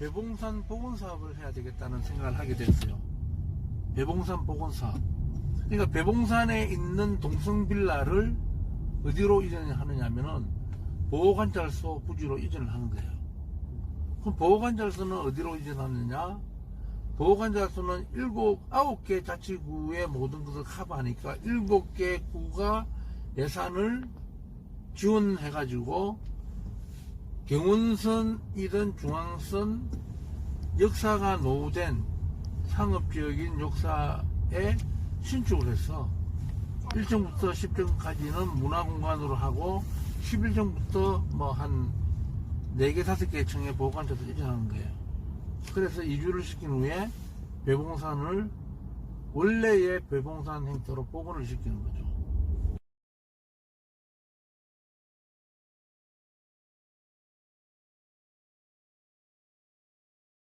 배봉산 복원 사업을 해야 되겠다는 생각을 하게 됐어요. 배봉산 복원 사업. 그러니까 배봉산에 있는 동성 빌라를 어디로 이전하느냐면은 보호관찰소 부지로 이전을 하는 거예요. 그럼 보호관찰소는 어디로 이전하느냐? 보호관찰소는 일곱, 아홉 개 자치구의 모든 것을 커버하니까 일곱 개 구가 예산을 지원해가지고 경운선이든 중앙선 역사가 노후된 상업지역인 역사에 신축을 해서 1층부터 10층까지는 문화공간으로 하고 11층부터 뭐 한 4개, 5개 층의 보관처도 이전하는 거예요. 그래서 이주를 시킨 후에 배봉산을 원래의 배봉산 행태로 복원을 시키는 거죠.